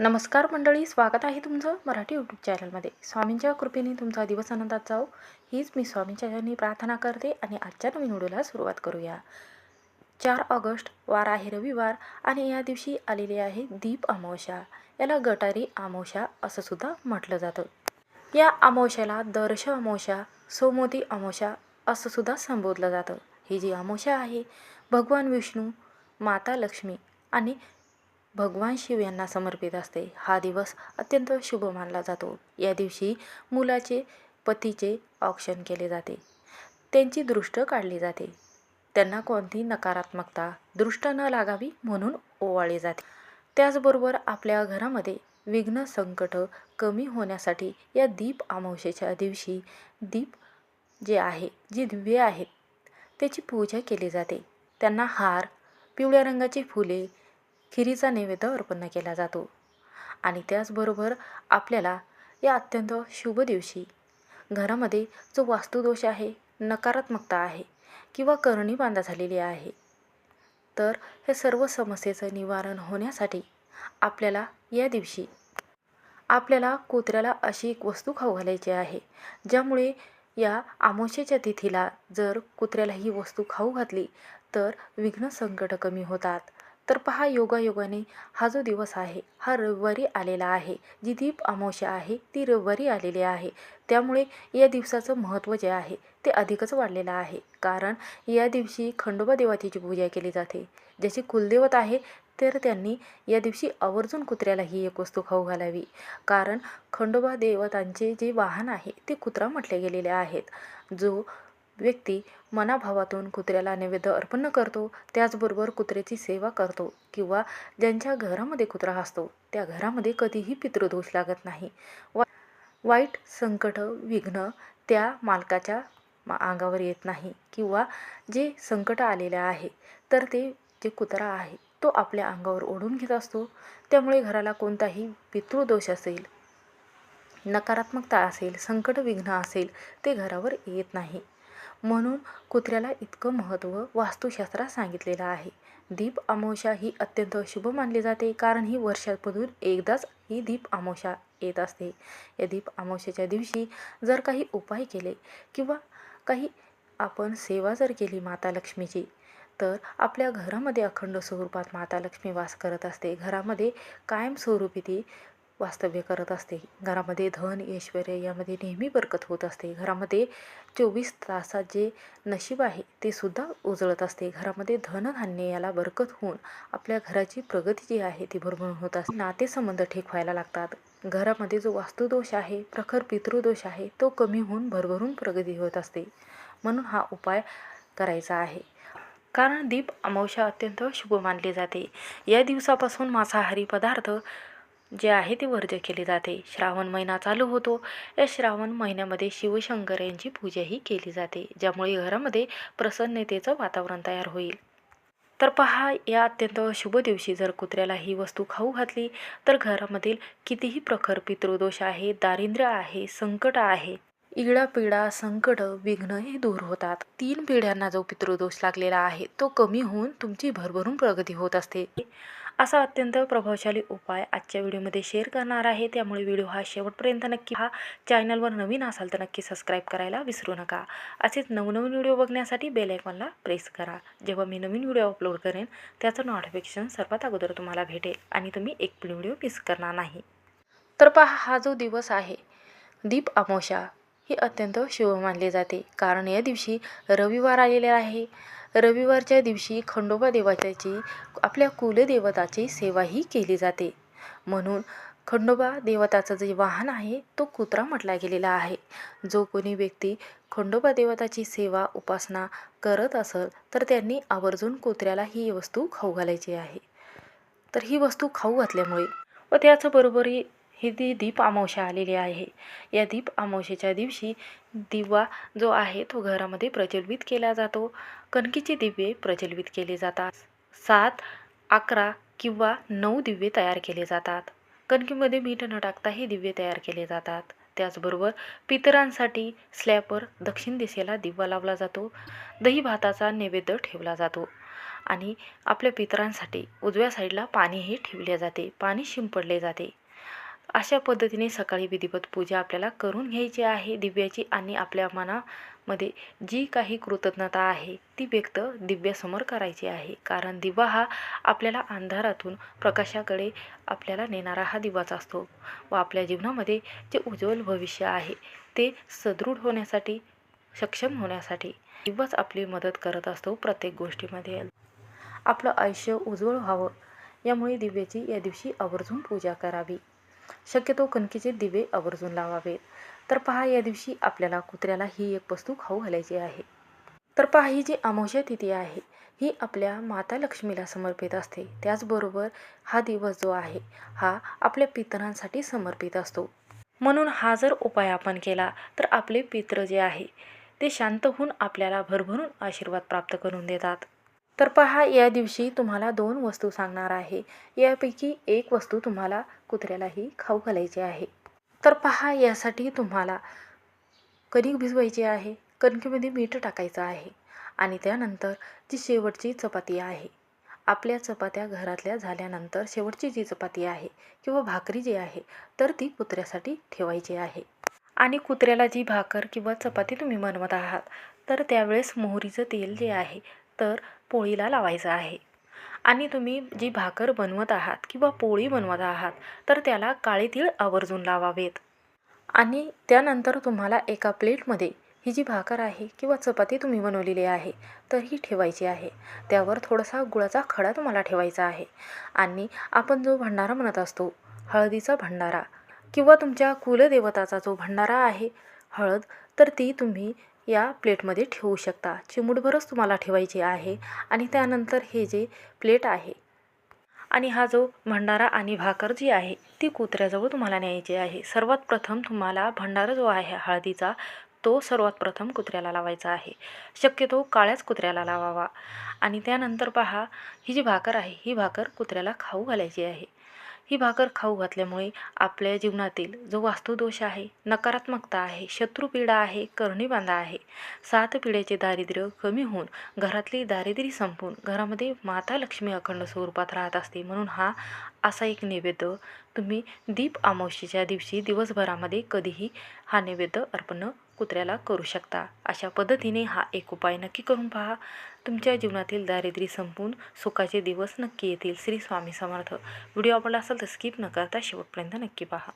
नमस्कार मंडळी स्वागत आहे तुमचं मराठी यूट्यूब चॅनलमध्ये स्वामींच्या कृपेने तुमचा दिवस आनंदात जाओ हीच मी स्वामींच्या चरणी प्रार्थना करते आणि आजच्या नवीन व्हिडिओला सुरुवात करूया. चार ऑगस्ट वार आहे रविवार आणि या दिवशी आलेली आहे दीप अमावस्या. याला गटारी अमावस्या असं सुद्धा म्हटलं जातं. या अमावस्याला दर्श अमावस्या सोमोती अमावस्या असं सुद्धा संबोधलं जातं. ही जी अमावस्या आहे भगवान विष्णू माता लक्ष्मी आणि भगवान शिव यांना समर्पित असते. हा दिवस अत्यंत शुभ मानला जातो. या दिवशी मुलाचे पतीचे औक्षण केले जाते. त्यांची दृष्ट काढली जाते. त्यांना कोणती नकारात्मकता दृष्ट न लागावी म्हणून ओवाळली जाते. त्याचबरोबर आपल्या घरामध्ये विघ्न संकट कमी होण्यासाठी या दीप अमावशेच्या दिवशी दीप जे आहे जे दिव्य आहेत त्याची पूजा केली जाते. त्यांना हार पिवळ्या रंगाची फुले खिरीचा नैवेद्य अर्पण केला जातो. आणि त्याचबरोबर आपल्याला या अत्यंत शुभ दिवशी घरामध्ये जो वास्तुदोष आहे नकारात्मकता आहे किंवा करणी बांधा झालेली आहे तर हे सर्व समस्येचं निवारण होण्यासाठी आपल्याला या दिवशी आपल्याला कुत्र्याला अशी एक वस्तू खाऊ घालायची आहे ज्यामुळे या आमोशेच्या तिथीला जर कुत्र्याला ही वस्तू खाऊ घातली तर विघ्न संकट कमी होतात. तर पहा योगायोगाने हा जो दिवस आहे हा रविवारी आलेला आहे. जी दीप अमावस्या आहे ती रविवारी आलेली आहे. त्यामुळे या दिवसाचं महत्त्व जे आहे ते अधिकच वाढलेलं आहे. कारण या दिवशी खंडोबा देवाची पूजा केली जाते. ज्याची कुलदेवत आहे तर त्यांनी या दिवशी आवर्जून कुत्र्याला ही एक वस्तू खाऊ घालावी. कारण खंडोबा देवतांचे जे वाहन आहे ते कुत्रा म्हटले गेलेले आहेत. जो व्यक्ती मनाभावातून कुत्र्याला नैवेद्य अर्पण करतो त्याचबरोबर कुत्र्याची सेवा करतो किंवा ज्यांच्या घरामध्ये कुत्रा असतो त्या घरामध्ये कधीही पितृदोष लागत नाही. वा वाईट संकट विघ्न त्या मालकाच्या मा- अंगावर येत नाही किंवा जे संकट आलेले आहे तर ते जे कुत्रा आहे तो आपल्या अंगावर ओढून घेत असतो. त्यामुळे घराला कोणताही पितृदोष असेल नकारात्मकता असेल संकट विघ्न असेल ते घरावर येत नाही. म्हणून कुत्र्याला इतकं महत्त्व वास्तुशास्त्रात सांगितलेलं आहे. दीप अमावस्या ही अत्यंत शुभ मानली जाते कारण ही वर्षामधून एकदाच ही दीप अमावस्या येत असते. या दीप अमावस्येच्या दिवशी जर काही उपाय केले किंवा काही आपण सेवा जर केली माता लक्ष्मीची तर आपल्या घरामध्ये अखंड स्वरूपात माता लक्ष्मी वास करत असते. घरामध्ये कायमस्वरूपी ती वास्तव्य करत असते. घरामध्ये धन ऐश्वर यामध्ये नेहमी बरकत होत असते. घरामध्ये चोवीस तासात जे नशीब आहे ते सुद्धा उजळत असते. घरामध्ये धनधान्य याला बरकत होऊन आपल्या घराची प्रगती जी आहे ती भरभरून होत असते. नातेसंबंध ठीक व्हायला लागतात. घरामध्ये जो वास्तुदोष आहे प्रखर पितृदोष आहे तो कमी होऊन भरभरून प्रगती होत असते. म्हणून हा उपाय करायचा आहे. कारण दीप अमावस्या अत्यंत शुभ मानली जाते. या दिवसापासून मांसाहारी पदार्थ जे आहे ते वर्ज्य केले जाते. श्रावण महिना चालू होतो. या श्रावण महिन्यामध्ये शिवशंकर यांची पूजाही केली जाते ज्यामुळे घरामध्ये प्रसन्नतेचं वातावरण तयार होईल. तर पहा या अत्यंत शुभ दिवशी जर कुत्र्याला ही वस्तू खाऊ घातली तर घरामधील कितीही प्रखर पितृदोष आहे दारिद्र्य आहे संकट आहे इडा पिडा संकट विघ्न हे दूर होतात. तीन पिढ्यांना जो पितृदोष लागलेला आहे तो कमी होऊन तुमची भरभरून प्रगती होत असते. असा अत्यंत प्रभावशाली उपाय आजच्या व्हिडिओमध्ये शेअर करणार आहे. त्यामुळे व्हिडिओ हा शेवटपर्यंत नक्की हा चॅनलवर नवीन असाल तर नक्की सबस्क्राईब करायला विसरू नका. असेच नवनवीन व्हिडिओ बघण्यासाठी बेल आयकॉनला प्रेस करा. जेव्हा मी नवीन व्हिडिओ अपलोड करेन त्याचं नोटिफिकेशन सर्वात अगोदर तुम्हाला भेटेल आणि तुम्ही एक पण व्हिडिओ मिस करणार नाही. तर पहा हा जो दिवस आहे दीप अमोशा ही अत्यंत शुभ मानली जाते. कारण या दिवशी रविवार आलेले आहे. रविवारच्या दिवशी खंडोबा देवाच्याची आपल्या कुलदेवताची सेवाही केली जाते. म्हणून खंडोबा देवताचं जे वाहन आहे तो कुत्रा म्हटला गेलेला आहे. जो कोणी व्यक्ती खंडोबा देवताची सेवा उपासना करत असेल तर त्यांनी आवर्जून कुत्र्याला ही वस्तू खाऊ घालायची आहे. तर ही वस्तू खाऊ घातल्यामुळे व त्याचबरोबरी ही ती दीप अमावस्या आलेली आहे. या दीप अमावस्येच्या दिवशी दिवा जो आहे तो घरामध्ये प्रज्वलित केला जातो. कणकीचे दिवे प्रज्वलित केले जातात. सात अकरा किंवा नऊ दिवे तयार केले जातात. कणकीमध्ये मीठ न टाकता हे दिवे तयार केले जातात. त्याचबरोबर पितरांसाठी स्लॅबवर दक्षिण दिशेला दिवा लावला जातो. दही भाताचा नैवेद्य ठेवला जातो. आणि आपल्या पितरांसाठी उजव्या साईडला पाणीही ठेवले जाते. पाणी शिंपडले जाते. अशा पद्धतीने सकाळी विधिवत पूजा आपल्याला करून घ्यायची आहे. दिव्याची आणि आपल्या मनामध्ये जी काही कृतज्ञता आहे ती व्यक्त दिव्यासमोर करायची आहे. कारण दिवा हा आपल्याला अंधारातून प्रकाशाकडे आपल्याला नेणारा हा दिवाच असतो व आपल्या जीवनामध्ये जे उज्ज्वल भविष्य आहे ते सदृढ होण्यासाठी सक्षम होण्यासाठी दिवस आपली मदत करत असतो प्रत्येक गोष्टीमध्ये. आपलं आयुष्य उज्ज्वल व्हावं यामुळे दिव्याची या दिवशी आवर्जून पूजा करावी. शक्यतो कणकेचे दिवे आवर्जून लावावेत तर पहा या दिवशी आपल्याला कुत्र्याला ही एक वस्तू खाऊ घालायची आहे. तर पहा ही जी अमावस्या तिथी आहे ही आपल्या माता लक्ष्मीला समर्पित असते. त्याचबरोबर हा दिवस जो आहे हा आपल्या पितरांसाठी समर्पित असतो. म्हणून हा जर उपाय आपण केला तर आपले पित्र जे आहे ते शांत होऊन आपल्याला भरभरून आशीर्वाद प्राप्त करून देतात. तर पहा या दिवशी तुम्हाला दोन वस्तू सांगणार आहे. यापैकी एक वस्तू तुम्हाला कुत्र्यालाही खाऊ घालायची आहे. तर पहा यासाठी तुम्हाला कणिक भिजवायची आहे. कणकेमध्ये मीठ टाकायचं आहे. आणि त्यानंतर जी शेवटची चपाती आहे आपल्या चपात्या घरातल्या झाल्यानंतर शेवटची जी चपाती आहे किंवा भाकरी जी आहे तर ती कुत्र्यासाठी ठेवायची आहे. आणि कुत्र्याला जी भाकर किंवा चपाती तुम्ही बनवत आहात तर त्यावेळेस मोहरीचं तेल जे आहे तर पोळीला लावायचं आहे. आणि तुम्ही जी भाकर बनवत आहात किंवा पोळी बनवत आहात तर त्याला काळे तीळ आवर्जून लावावेत. आणि त्यानंतर तुम्हाला एका प्लेटमध्ये ही जी भाकर आहे किंवा चपाती तुम्ही बनवलेली आहे तर ही ठेवायची आहे. त्यावर थोडासा गुळाचा खडा तुम्हाला ठेवायचा आहे. आणि आपण जो भंडारा म्हणत असतो हळदीचा भंडारा किंवा तुमच्या कुलदेवताचा जो भंडारा आहे हळद तर ती तुम्ही या प्लेटमध्ये ठेवू शकता. चिमूटभरच तुम्हाला ठेवायची आहे आणि त्यानंतर हे जे प्लेट आहे आणि हा जो भंडारा आणि भाकर जी आहे ती कुत्र्याजवळ तुम्हाला न्यायची आहे. सर्वात प्रथम तुम्हाला भंडारा जो आहे हळदीचा तो सर्वात प्रथम कुत्र्याला लावायचा आहे. शक्यतो काळ्याच कुत्र्याला लावावा. आणि त्यानंतर पहा ही जी भाकर आहे ही भाकर कुत्र्याला खाऊ घालायची आहे. ही भाकर खाऊ घातल्यामुळे आपल्या जीवनातील जो वास्तुदोष आहे नकारात्मकता आहे शत्रुपीडा आहे करणीबांधा आहे सात पिढ्याचे दारिद्र्य कमी होऊन घरातली दारिद्र्य संपून घरामध्ये माता लक्ष्मी अखंड स्वरूपात राहत असते म्हणून हा असा एक नैवेद्य तुम्ही दीप अमावस्येच्या दिवशी दिवसभरामध्ये कधीही हा नैवेद्य अर्पण कुत्र्याला करू शकता. अशा पद्धतीने हा एक उपाय नक्की करून पहा. तुमच्या जीवनातील दारिद्र्य संपून सुखाचे दिवस नक्की येतील. श्री स्वामी समर्थ. व्हिडिओ आवडला असेल तर स्किप न करता शेवटपर्यंत नक्की पहा.